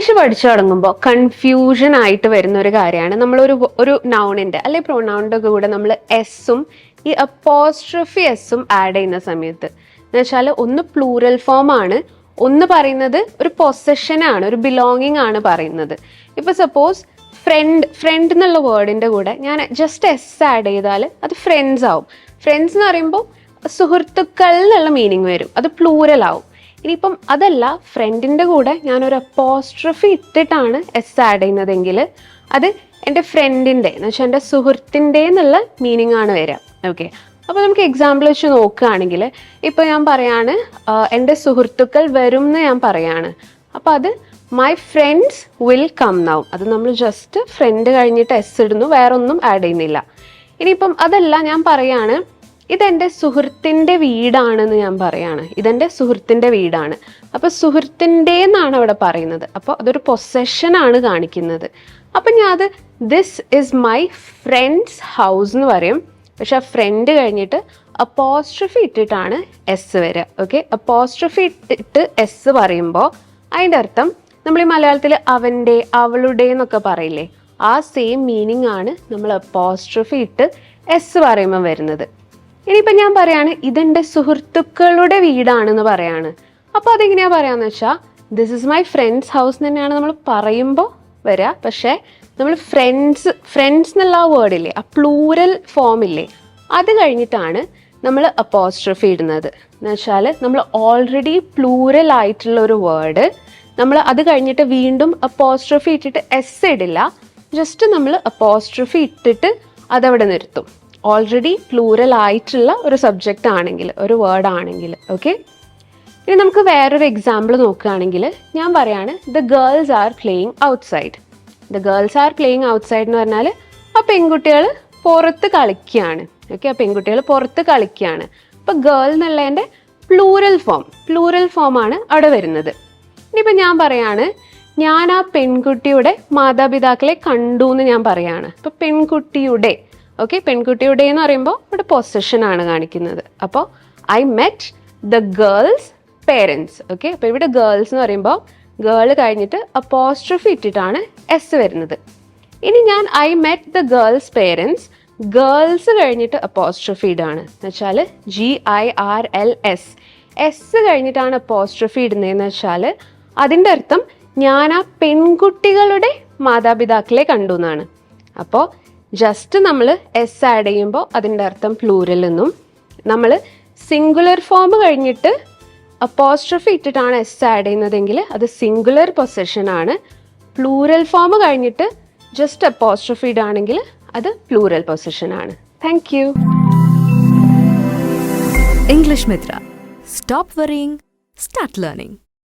English പഠിച്ചു തുടങ്ങുമ്പോൾ confusion ആയിട്ട് വരുന്ന ഒരു കാര്യമാണ്. നമ്മളൊരു ഒരു നൗണിന്റെ അല്ലെ പ്രൊണൗണിന്റെ കൂടെ നമ്മൾ എസ്സും ഈ അപ്പോസ്ട്രഫി എസ്സും ആഡ് ചെയ്യുന്ന സമയത്ത്. എന്ന് വെച്ചാൽ ഒന്ന് പ്ലൂറൽ ഫോം ആണ്. ഒന്ന് പറയുന്നത് ഒരു പൊസഷൻ ആണ് ഒരു ബിലോങ്ങിങ് ആണ് പറയുന്നത്. ഇപ്പോൾ സപ്പോസ് ഫ്രണ്ട് ഫ്രണ്ട് എന്നുള്ള വേർഡിന്റെ കൂടെ ഞാൻ ജസ്റ്റ് എസ് ആഡ് ചെയ്താൽ അത് ഫ്രണ്ട്സ് ആവും. ഫ്രണ്ട്സ് എന്ന് പറയുമ്പോൾ സുഹൃത്തുക്കൾ എന്നുള്ള മീനിങ് വരും. അത് പ്ലൂറൽ ആവും. ഇനിയിപ്പം അതല്ല ഫ്രണ്ടിന്റെ കൂടെ ഞാനൊരു അപ്പോസ്ട്രഫി ഇട്ടിട്ടാണ് എസ് ആഡ് ചെയ്യുന്നതെങ്കിൽ അത് എന്റെ ഫ്രണ്ടിന്റെ എന്ന് വെച്ചാൽ എന്റെ സുഹൃത്തിന്റെ എന്നുള്ള മീനിങ് ആണ് വരിക. ഓക്കെ അപ്പോൾ നമുക്ക് എക്സാമ്പിൾ വെച്ച് നോക്കുകയാണെങ്കിൽ ഇപ്പോൾ ഞാൻ പറയാണ് എന്റെ സുഹൃത്തുക്കൾ വരും എന്ന് ഞാൻ പറയാണ്. അപ്പോൾ അത് my friends will come now അത് നമ്മൾ ജസ്റ്റ് ഫ്രണ്ട് കഴിഞ്ഞിട്ട് എസ് ഇടുന്നു വേറൊന്നും ആഡ് ചെയ്യുന്നില്ല. ഇനിയിപ്പം അതല്ല ഞാൻ പറയാണ് ഇതെന്റെ സുഹൃത്തിന്റെ വീടാണെന്ന് ഞാൻ പറയാണ്. ഇതെന്റെ സുഹൃത്തിന്റെ വീടാണ്. അപ്പോൾ സുഹൃത്തിന്റെ എന്നാണ് അവിടെ പറയുന്നത്. അപ്പോൾ അതൊരു പൊസഷനാണ് കാണിക്കുന്നത്. അപ്പം ഞാൻ അത് this is my friends house എന്ന് പറയും. പക്ഷെ ആ ഫ്രണ്ട് കഴിഞ്ഞിട്ട് അപ്പോസ്ട്രഫി ഇട്ടിട്ടാണ് എസ് വരിക. ഓക്കെ അപ്പോസ്ട്രഫി ഇട്ടിട്ട് എസ് പറയുമ്പോൾ അതിന്റെ അർത്ഥം നമ്മൾ ഈ മലയാളത്തിൽ അവന്റെ അവളുടെ എന്നൊക്കെ പറയില്ലേ? ആ സെയിം മീനിങ് ആണ് നമ്മൾ അപ്പോസ്ട്രഫി ഇട്ട് എസ് പറയുമ്പോൾ വരുന്നത്. ഇനിയിപ്പോൾ ഞാൻ പറയാണ് ഇതെന്റെ സുഹൃത്തുക്കളുടെ വീടാണെന്ന് പറയാണ്. അപ്പോൾ അതെങ്ങനെയാണ് പറയാന്ന് വെച്ചാൽ this is my friends house തന്നെയാണ് നമ്മൾ പറയുമ്പോൾ വരിക പക്ഷേ നമ്മൾ ഫ്രണ്ട്സ് ഫ്രണ്ട്സ് എന്നുള്ള ആ വേർഡില്ലേ ആ പ്ലൂരൽ ഫോം ഇല്ലേ അത് കഴിഞ്ഞിട്ടാണ് നമ്മൾ അപ്പോസ്ട്രഫി ഇടുന്നത്. എന്ന് വെച്ചാൽ നമ്മൾ ഓൾറെഡി പ്ലൂരൽ ആയിട്ടുള്ള ഒരു വേർഡ് നമ്മൾ അത് കഴിഞ്ഞിട്ട് വീണ്ടും അപ്പോസ്ട്രഫി ഇട്ടിട്ട് എസ് ഇടില്ല. ജസ്റ്റ് നമ്മൾ അപ്പോസ്ട്രഫി ഇട്ടിട്ട് അതവിടെ നിർത്തും. ഓൾറെഡി പ്ലൂരൽ ആയിട്ടുള്ള ഒരു സബ്ജക്റ്റ് ആണെങ്കിൽ ഒരു വേർഡ് ആണെങ്കിൽ ഓക്കെ ഇനി നമുക്ക് വേറൊരു എക്സാമ്പിൾ നോക്കുകയാണെങ്കിൽ ഞാൻ പറയാണ് the girls are playing outside the girls are playing outside എന്ന് പറഞ്ഞാൽ ആ പെൺകുട്ടികൾ പുറത്ത് കളിക്കുകയാണ് ഓക്കെ ആ പെൺകുട്ടികൾ പുറത്ത് കളിക്കുകയാണ്. അപ്പോൾ ഗേൾ എന്നുള്ളതിന്റെ പ്ലൂരൽ ഫോം പ്ലൂരൽ ആണ് അവിടെ വരുന്നത്. ഇനിയിപ്പോൾ ഞാൻ പറയാണ് ഞാൻ ആ പെൺകുട്ടിയുടെ മാതാപിതാക്കളെ കണ്ടു എന്ന് ഞാൻ പറയാണ്. അപ്പോൾ പെൺകുട്ടിയുടെ ഓക്കെ പെൺകുട്ടിയുടെ എന്ന് പറയുമ്പോൾ ഇവിടെ പൊസിഷൻ ആണ് കാണിക്കുന്നത്. അപ്പോൾ I met the girls parents okay അപ്പോൾ ഇവിടെ ഗേൾസ് എന്ന് പറയുമ്പോൾ ഗേൾ കഴിഞ്ഞിട്ട് അപ്പോസ്ട്രഫി ഇട്ടിട്ടാണ് എസ് വരുന്നത്. ഇനി ഞാൻ I met the girls parents girls കഴിഞ്ഞിട്ട് അപ്പോസ്ട്രഫി ഇടാണ്. എന്ന് വെച്ചാൽ G I R L S S കഴിഞ്ഞിട്ടാണ് അപ്പോസ്ട്രഫി ഇടുന്നതെന്ന് വെച്ചാൽ അതിന്റെ അർത്ഥം ഞാൻ ആ പെൺകുട്ടികളുടെ മാതാപിതാക്കളെ കണ്ടു എന്നാണ്. അപ്പോൾ ജസ്റ്റ് നമ്മൾ എസ് ആഡ് ചെയ്യുമ്പോൾ അതിന്റെ അർത്ഥം പ്ലൂരൽ എന്നും. നമ്മൾ സിംഗുലർ ഫോം കഴിഞ്ഞിട്ട് അപ്പോസ്ട്രഫി ഇട്ടിട്ടാണ് എസ് ആഡ് ചെയ്യുന്നതെങ്കിൽ അത് സിംഗുലർ പൊസഷൻ ആണ്. പ്ലൂരൽ ഫോം കഴിഞ്ഞിട്ട് ജസ്റ്റ് അപ്പോസ്ട്രഫി ഇടാണെങ്കിൽ അത് പ്ലൂരൽ പൊസഷൻ ആണ്. Thank you English Mitra stop worrying start learning.